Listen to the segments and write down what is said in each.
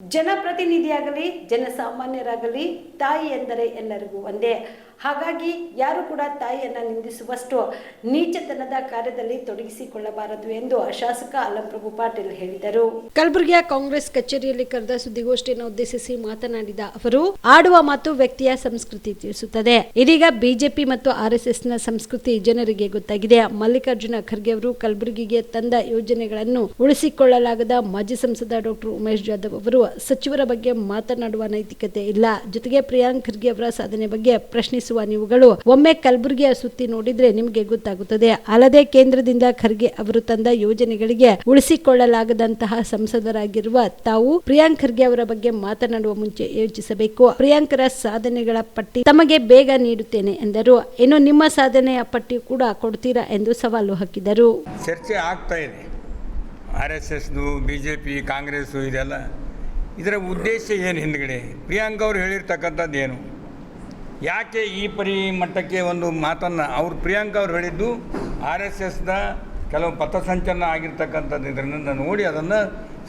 ಜನಪ್ರತಿನಿಧಿಯಾಗಲಿ ಜನಸಾಮಾನ್ಯರಾಗಲಿ ತಾಯಿ ಎಂದರೆ ಎಲ್ಲರಿಗೂ ಒಂದೇ. ಹಾಗಾಗಿ ಯಾರು ಕೂಡ ತಾಯಿಯನ್ನು ನಿಂದಿಸುವಷ್ಟು ನೀಚತನದ ಕಾರ್ಯದಲ್ಲಿ ತೊಡಗಿಸಿಕೊಳ್ಳಬಾರದು ಎಂದು ಶಾಸಕ ಅಲ್ಲಂಪ್ರಭು ಪಾಟೀಲ್ ಹೇಳಿದರು. ಕಲಬುರಗಿಯ ಕಾಂಗ್ರೆಸ್ ಕಚೇರಿಯಲ್ಲಿ ಕರೆದ ಸುದ್ದಿಗೋಷ್ಠಿಯನ್ನು ಉದ್ದೇಶಿಸಿ ಮಾತನಾಡಿದ ಅವರು, ಆಡುವ ಮಾತು ವ್ಯಕ್ತಿಯ ಸಂಸ್ಕೃತಿ ತಿಳಿಸುತ್ತದೆ. ಇದೀಗ ಬಿಜೆಪಿ ಮತ್ತು ಆರ್ಎಸ್ಎಸ್ನ ಸಂಸ್ಕೃತಿ ಜನರಿಗೆ ಗೊತ್ತಾಗಿದೆ. ಮಲ್ಲಿಕಾರ್ಜುನ ಖರ್ಗೆ ಅವರು ಕಲಬುರಗಿಗೆ ತಂದ ಯೋಜನೆಗಳನ್ನು ಉಳಿಸಿಕೊಳ್ಳಲಾಗದ ಮಾಜಿ ಸಂಸದ ಡಾಕ್ಟರ್ ಉಮೇಶ್ ಜಾಧವ್ ಅವರು ಸಚಿವರ ಬಗ್ಗೆ ಮಾತನಾಡುವ ನೈತಿಕತೆ ಇಲ್ಲ. ಜೊತೆಗೆ ಪ್ರಿಯಾಂಕ್ ಖರ್ಗೆ ಅವರ ಸಾಧನೆ ಬಗ್ಗೆ ಪ್ರಶ್ನಿಸುವ ನೀವುಗಳು. ಒಮ್ಮೆ ಕಲಬುರಗಿಯ ಸುತ್ತಿ ನೋಡಿದ್ರೆ ನಿಮಗೆ ಗೊತ್ತಾಗುತ್ತದೆ. ಅಲ್ಲದೆ ಕೇಂದ್ರದಿಂದ ಖರ್ಗೆ ಅವರು ತಂದ ಯೋಜನೆಗಳಿಗೆ ಉಳಿಸಿಕೊಳ್ಳಲಾಗದಂತಹ ಸಂಸದರಾಗಿರುವ ತಾವು ಪ್ರಿಯಾಂಕ್ ಖರ್ಗೆ ಅವರ ಬಗ್ಗೆ ಮಾತನಾಡುವ ಮುಂಚೆ ಯೋಚಿಸಬೇಕು. ಪ್ರಿಯಾಂಕರ ಸಾಧನೆಗಳ ಪಟ್ಟಿ ತಮಗೆ ಬೇಗ ನೀಡುತ್ತೇನೆ ಎಂದರು. ಇನ್ನು ನಿಮ್ಮ ಸಾಧನೆಯ ಪಟ್ಟಿ ಕೂಡ ಕೊಡ್ತೀರಾ ಎಂದು ಸವಾಲು ಹಾಕಿದರು. ಚರ್ಚೆ ಆಗ್ತಾ ಇದೆ. ಆರ್ ಎಸ್ ಎಸ್ದು ಬಿ ಜೆ ಇದೆಲ್ಲ. ಇದರ ಉದ್ದೇಶ ಏನು ಹಿಂದ್ಗಡೆ? ಪ್ರಿಯಾಂಕ ಅವರು ಹೇಳಿರ್ತಕ್ಕಂಥದ್ದು ಏನು? ಯಾಕೆ ಈ ಪರಿ ಮಟ್ಟಕ್ಕೆ ಒಂದು ಮಾತನ್ನು ಅವ್ರು ಪ್ರಿಯಾಂಕ ಅವ್ರು ಹೇಳಿದ್ದು ಆರ್ ಎಸ್ ಎಸ್ನ ಕೆಲವು ಪಥಸಂಚಲನ ಆಗಿರ್ತಕ್ಕಂಥದ್ದು ಇದರಿಂದ ನೋಡಿ ಅದನ್ನು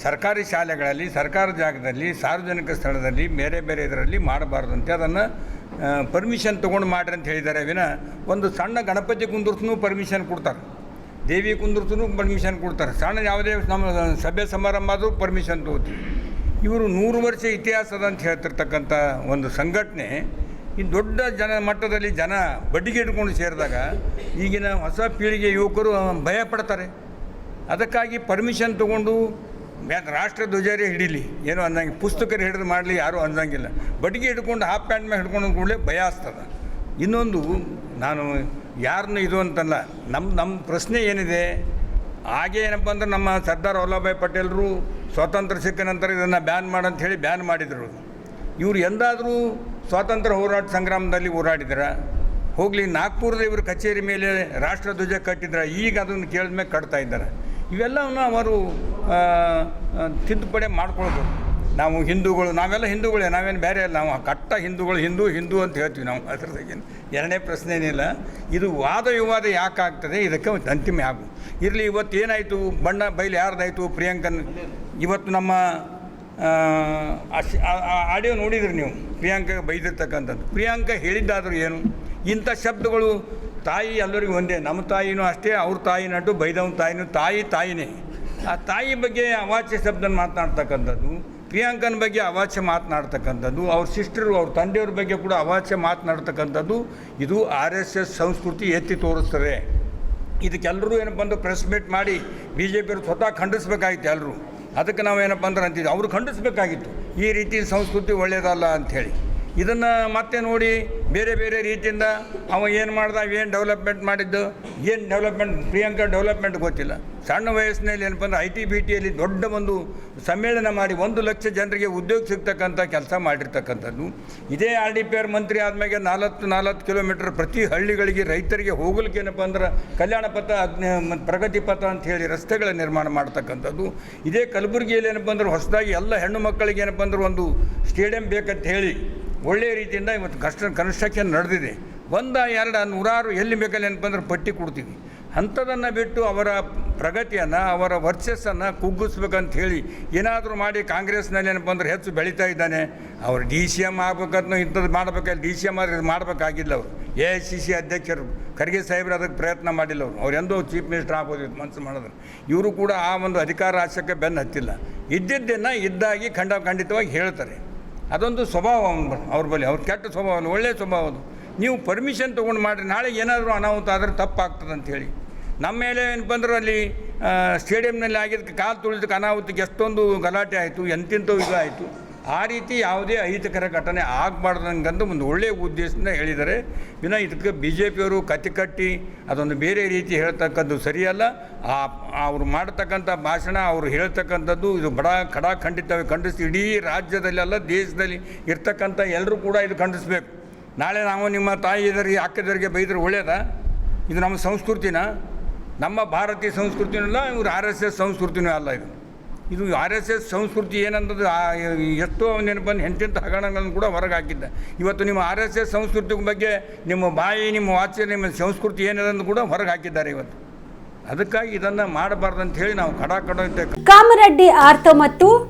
ಸರ್ಕಾರಿ ಶಾಲೆಗಳಲ್ಲಿ ಸರ್ಕಾರ ಜಾಗದಲ್ಲಿ, ಸಾರ್ವಜನಿಕ ಸ್ಥಳದಲ್ಲಿ, ಬೇರೆ ಬೇರೆ ಇದರಲ್ಲಿ ಮಾಡಬಾರ್ದಂತೆ ಅದನ್ನು ಪರ್ಮಿಷನ್ ತೊಗೊಂಡು ಮಾಡ್ರಿ ಅಂತ ಹೇಳಿದ್ದಾರೆ ವಿನ ಒಂದು ಸಣ್ಣ ಗಣಪತಿ ಕುಂದರ್ಸೂ ಪರ್ಮಿಷನ್ ಕೊಡ್ತಾರೆ. ದೇವಿ ಕುಂದರ್ಸೂ ಪರ್ಮಿಷನ್ ಕೊಡ್ತಾರೆ. ಸಣ್ಣ ಯಾವುದೇ ನಮ್ಮ ಸಭೆ ಸಮಾರಂಭ ಆದರೂ ಪರ್ಮಿಷನ್ ತಗೋತೀವಿ. ಇವರು ನೂರು ವರ್ಷ ಇತಿಹಾಸದ ಅಂತ ಹೇಳ್ತಿರ್ತಕ್ಕಂಥ ಒಂದು ಸಂಘಟನೆ ಈ ದೊಡ್ಡ ಜನ ಮಟ್ಟದಲ್ಲಿ ಜನ ಬಡ್ಡಿಗೆ ಇಟ್ಕೊಂಡು ಸೇರಿದಾಗ ಈಗಿನ ಹೊಸ ಪೀಳಿಗೆ ಯುವಕರು ಭಯ ಪಡ್ತಾರೆ. ಅದಕ್ಕಾಗಿ ಪರ್ಮಿಷನ್ ತೊಗೊಂಡು ರಾಷ್ಟ್ರ ಧ್ವಜಾರಿ ಹಿಡೀಲಿ. ಏನು ಅಂದಂಗೆ ಪುಸ್ತಕರು ಹಿಡಿದು ಮಾಡಲಿ, ಯಾರೂ ಅಂದಂಗಿಲ್ಲ. ಬಡ್ಡಿಗೆ ಹಿಡ್ಕೊಂಡು ಹಾಫ್ ಪ್ಯಾಂಟ್ ಮೇಲೆ ಹಿಡ್ಕೊಂಡು ಕೂಡಲೇ ಭಯ ಆಗ್ತದೆ. ಇನ್ನೊಂದು, ನಾನು ಯಾರನ್ನು ಇದು ಅಂತಲ್ಲ ನಮ್ಮ ನಮ್ಮ ಪ್ರಶ್ನೆ ಏನಿದೆ? ಹಾಗೆ ಏನಪ್ಪ ಅಂದ್ರೆ ನಮ್ಮ ಸರ್ದಾರ್ ವಲ್ಲಭಾಯ್ ಪಟೇಲರು ಸ್ವಾತಂತ್ರ್ಯ ಸಿಕ್ಕ ನಂತರ ಇದನ್ನು ಬ್ಯಾನ್ ಮಾಡಂತ ಹೇಳಿ ಬ್ಯಾನ್ ಮಾಡಿದರು. ಇವರು ಎಂದಾದರೂ ಸ್ವಾತಂತ್ರ್ಯ ಹೋರಾಟ ಸಂಗ್ರಾಮದಲ್ಲಿ ಹೋರಾಡಿದ್ರ. ಹೋಗಲಿ, ನಾಗ್ಪುರದ ಇವರು ಕಚೇರಿ ಮೇಲೆ ರಾಷ್ಟ್ರಧ್ವಜ ಕಟ್ಟಿದ್ರ. ಈಗ ಅದನ್ನು ಕೇಳಿದ ಮೇಲೆ ಕಟ್ತಾ ಇದ್ದಾರೆ. ಇವೆಲ್ಲವನ್ನು ಅವರು ತಿದ್ದುಪಡಿ ಮಾಡ್ಕೊಳ್ಬೋದು ನಾವು ಹಿಂದೂಗಳು, ನಾವೆಲ್ಲ ಹಿಂದೂಗಳೇ, ನಾವೇನು ಬೇರೆ ಅಲ್ಲ. ನಾವು ಕಟ್ಟ ಹಿಂದೂಗಳು, ಹಿಂದೂ ಹಿಂದೂ ಅಂತ ಹೇಳ್ತೀವಿ ನಾವು ಅದ್ರದಾಗೇನು. ಎರಡನೇ ಪ್ರಶ್ನೆ ಏನಿಲ್ಲ ಇದು ವಾದ ವಿವಾದ ಯಾಕೆ ಆಗ್ತದೆ? ಇದಕ್ಕೆ ಅಂತಿಮ ಆಗು ಇರಲಿ, ಇವತ್ತು ಏನಾಯಿತು? ಬಣ್ಣ ಬೈಲು ಯಾರ್ದಾಯಿತು? ಪ್ರಿಯಾಂಕನ್, ಇವತ್ತು ನಮ್ಮ ಆಡಿಯೋ ನೋಡಿದ್ರಿ ನೀವು? ಪ್ರಿಯಾಂಕ ಬೈದಿರ್ತಕ್ಕಂಥದ್ದು. ಪ್ರಿಯಾಂಕ ಹೇಳಿದ್ದಾದರೂ ಏನು? ಇಂಥ ಶಬ್ದಗಳು ತಾಯಿ ಎಲ್ಲರಿಗೂ ಒಂದೇ. ನಮ್ಮ ತಾಯಿನೂ ಅಷ್ಟೇ, ಅವ್ರ ತಾಯಿನಟ್ಟು ಬೈದವನ ತಾಯಿನೂ ತಾಯಿ ತಾಯಿನೇ. ಆ ತಾಯಿ ಬಗ್ಗೆ ಅವಾಚ್ಯ ಶಬ್ದನ ಮಾತನಾಡ್ತಕ್ಕಂಥದ್ದು, ಪ್ರಿಯಾಂಕನ ಬಗ್ಗೆ ಅವಾಚ್ಯ ಮಾತನಾಡ್ತಕ್ಕಂಥದ್ದು, ಅವ್ರ ಸಿಸ್ಟರು, ಅವ್ರ ತಂದೆಯವ್ರ ಬಗ್ಗೆ ಕೂಡ ಅವಾಚ್ಯ ಮಾತನಾಡ್ತಕ್ಕಂಥದ್ದು, ಇದು ಆರ್ ಎಸ್ ಎಸ್ ಸಂಸ್ಕೃತಿ ಎತ್ತಿ ತೋರಿಸ್ತದೆ. ಇದಕ್ಕೆಲ್ಲರೂ ಏನು ಬಂದು ಪ್ರೆಸ್ ಮೀಟ್ ಮಾಡಿ, ಬಿ ಜೆ ಪಿಯವರು ಸ್ವತಃ ಖಂಡಿಸ್ಬೇಕಾಗಿತ್ತು ಎಲ್ಲರೂ ಅದಕ್ಕೆ ಏನಪ್ಪ ಅಂದ್ರೆ ಅಂತಿದ್ವಿ. ಅವರು ಖಂಡಿಸ್ಬೇಕಾಗಿತ್ತು. ಈ ರೀತಿ ಸಂಸ್ಕೃತಿ ಒಳ್ಳೆಯದಲ್ಲ ಅಂಥೇಳಿ. ಇದನ್ನು ಮತ್ತೆ ನೋಡಿ ಬೇರೆ ಬೇರೆ ರೀತಿಯಿಂದ ಅವ ಏನು ಮಾಡ್ದ, ಏನು ಡೆವಲಪ್ಮೆಂಟ್ ಮಾಡಿದ್ದು, ಏನು ಡೆವಲಪ್ಮೆಂಟ್ ಪ್ರಿಯಾಂಕಾ ಡೆವಲಪ್ಮೆಂಟ್ ಗೊತ್ತಿಲ್ಲ. ಸಣ್ಣ ವಯಸ್ಸಿನಲ್ಲಿ ಏನಪ್ಪ ಅಂದ್ರೆ ಐ ಟಿ ಬಿ ಟಿಯಲ್ಲಿ ದೊಡ್ಡ ಒಂದು ಸಮ್ಮೇಳನ ಮಾಡಿ ಒಂದು ಲಕ್ಷ ಜನರಿಗೆ ಉದ್ಯೋಗ ಸಿಗ್ತಕ್ಕಂಥ ಕೆಲಸ ಮಾಡಿರ್ತಕ್ಕಂಥದ್ದು. ಇದೇ ಆರ್ ಡಿ ಪಿ ಆರ್ ಮಂತ್ರಿ ಆದಮೇಲೆ ನಾಲ್ಕು ನಾಲ್ಕು ಕಿಲೋಮೀಟರ್ ಪ್ರತಿ ಹಳ್ಳಿಗಳಿಗೆ ರೈತರಿಗೆ ಹೋಗಲಿಕ್ಕೆ ಏನಪ್ಪ ಅಂದ್ರೆ ಕಲ್ಯಾಣ ಪಥ ಪ್ರಗತಿ ಪಥ ಅಂತ ಹೇಳಿ ರಸ್ತೆಗಳ ನಿರ್ಮಾಣ ಮಾಡ್ತಕ್ಕಂಥದ್ದು. ಇದೇ ಕಲಬುರಗಿಯಲ್ಲಿ ಏನಪ್ಪ ಅಂದ್ರೆ ಹೊಸದಾಗಿ ಎಲ್ಲ ಹೆಣ್ಣು ಮಕ್ಕಳಿಗೆ ಏನಪ್ಪ ಅಂದ್ರೆ ಒಂದು ಸ್ಟೇಡಿಯಂ ಬೇಕಂತ ಹೇಳಿ ಒಳ್ಳೆಯ ರೀತಿಯಿಂದ ಇವತ್ತು ಕಷ್ಟ ಕನ್ಸ್ಟ್ರಕ್ಷನ್ ನಡೆದಿದೆ. ಒಂದ ಎರಡು ನೂರಾರು ಎಲ್ಲಿ ಬೇಕಲ್ಲಿ ಏನಪ್ಪ ಪಟ್ಟಿ ಕೊಡ್ತೀವಿ. ಅಂಥದನ್ನು ಬಿಟ್ಟು ಅವರ ಪ್ರಗತಿಯನ್ನು, ಅವರ ವರ್ಚಸ್ಸನ್ನು ಕುಗ್ಗಿಸ್ಬೇಕಂತ ಹೇಳಿ ಏನಾದರೂ ಮಾಡಿ ಕಾಂಗ್ರೆಸ್ನಲ್ಲಿ ಏನಪ್ಪ ಅಂದ್ರೆ ಹೆಚ್ಚು ಬೆಳೀತಾ ಇದ್ದಾನೆ. ಅವ್ರು ಡಿ ಸಿ ಎಂ ಆಗ್ಬೇಕಂತ ಇಂಥದ್ದು ಮಾಡ್ಬೇಕಾದ್ರೆ ಡಿ ಸಿ ಎಂ ಆದರೆ ಮಾಡಬೇಕಾಗಿಲ್ಲ ಅವರು. ಎ ಐ ಸಿ ಸಿ ಅಧ್ಯಕ್ಷರು, ಖರ್ಗೆ ಸಾಹೇಬ್ರು ಅದಕ್ಕೆ ಪ್ರಯತ್ನ ಮಾಡಿಲ್ಲ ಅವರು. ಅವ್ರು ಎಂದೋ ಚೀಫ್ ಮಿನಿಸ್ಟರ್ ಆಗ್ಬೋದು ಮನಸ್ಸು ಮಾಡಿದ್ರು. ಇವರು ಕೂಡ ಆ ಒಂದು ಅಧಿಕಾರ ಆಶಕ್ಕೆ ಬೆನ್ನು ಹತ್ತಿಲ್ಲ. ಇದ್ದಿದ್ದನ್ನು ಇದ್ದಾಗಿ ಖಂಡ ಖಂಡಿತವಾಗಿ ಹೇಳ್ತಾರೆ. ಅದೊಂದು ಸ್ವಭಾವ ಅವ್ರ ಬಳಿ. ಅವ್ರ ಕೆಟ್ಟ ಸ್ವಭಾವ ಅಲ್ಲ ಒಳ್ಳೆಯ ಸ್ವಭಾವ ಅದು. ನೀವು ಪರ್ಮಿಷನ್ ತೊಗೊಂಡು ಮಾಡಿರಿ ನಾಳೆ ಏನಾದರೂ ಅನಾಹುತ ಆದರೆ ತಪ್ಪಾಗ್ತದೆ ಅಂತ ಹೇಳಿ. ನಮ್ಮ ಮೇಲೆ ಏನು ಬಂದ್ರೆ ಅಲ್ಲಿ ಸ್ಟೇಡಿಯಂನಲ್ಲಿ ಆಗಿದ್ದಕ್ಕೆ ಕಾಲು ತುಳಿದಕ್ಕೆ ಅನಾಹುತಕ್ಕೆ ಎಷ್ಟೊಂದು ಗಲಾಟೆ ಆಯಿತು ಎಂತಿಂಥವು ಇದು ಆಯಿತು. ಆ ರೀತಿ ಯಾವುದೇ ಅಹಿತಕರ ಘಟನೆ ಆಗಬಾರ್ದಂಗಂದು ಒಂದು ಒಳ್ಳೆಯ ಉದ್ದೇಶದಿಂದ ಹೇಳಿದ್ದಾರೆ ವಿನ ಇದಕ್ಕೆ ಬಿ ಜೆ ಪಿಯವರು ಕಟ್ಟಿ ಅದೊಂದು ಬೇರೆ ರೀತಿ ಹೇಳ್ತಕ್ಕದ್ದು ಸರಿಯಲ್ಲ. ಆ, ಅವರು ಮಾಡತಕ್ಕಂಥ ಭಾಷಣ, ಅವರು ಹೇಳ್ತಕ್ಕಂಥದ್ದು ಇದು ಬಡ ಖಡಾಖಂಡಿತವಾಗಿ ಖಂಡಿಸಿ ಇಡೀ ರಾಜ್ಯದಲ್ಲೆಲ್ಲ ದೇಶದಲ್ಲಿ ಇರ್ತಕ್ಕಂಥ ಎಲ್ಲರೂ ಕೂಡ ಇದು ಖಂಡಿಸ್ಬೇಕು. ನಾಳೆ ನಾವು ನಿಮ್ಮ ತಾಯಿ ಇದರಿಗೆ ಅಕ್ಕದರಿಗೆ ಬೈದ್ರೆ ಒಳ್ಳೆಯದ ಇದು ನಮ್ಮ ಸಂಸ್ಕೃತಿನ? ನಮ್ಮ ಭಾರತೀಯ ಸಂಸ್ಕೃತಿನೂ ಅಲ್ಲ ಇವರು ಆರ್ ಎಸ್ ಎಸ್ ಸಂಸ್ಕೃತಿನೂ ಅಲ್ಲ ಇದು. ಇದು ಆರ್ ಎಸ್ ಎಸ್ ಸಂಸ್ಕೃತಿ ಏನಂತದ್ದು ಎಷ್ಟೋ ನೆನಪನ್ನು ಎಂತೆಂಥ ಹಗರಣಗಳನ್ನು ಕೂಡ ಹೊರಗೆ ಹಾಕಿದ್ದ ಇವತ್ತು ನಿಮ್ಮ ಆರ್ ಎಸ್ ಎಸ್ ಸಂಸ್ಕೃತಿ ಬಗ್ಗೆ ನಿಮ್ಮ ಬಾಯಿ, ನಿಮ್ಮ ವಾಚ್ಯ ನಿಮ್ಮ ಸಂಸ್ಕೃತಿ ಏನಿದೆ ಕೂಡ ಹೊರಗೆ ಹಾಕಿದ್ದಾರೆ ಇವತ್ತು. ಅದಕ್ಕಾಗಿ ಇದನ್ನು ಮಾಡಬಾರ್ದು ಅಂತ ಹೇಳಿ ನಾವು ಕಡ ಕಡ ಕಾಮರೆಡ್ಡಿ ಆರ್ತೋ ಮತ್ತು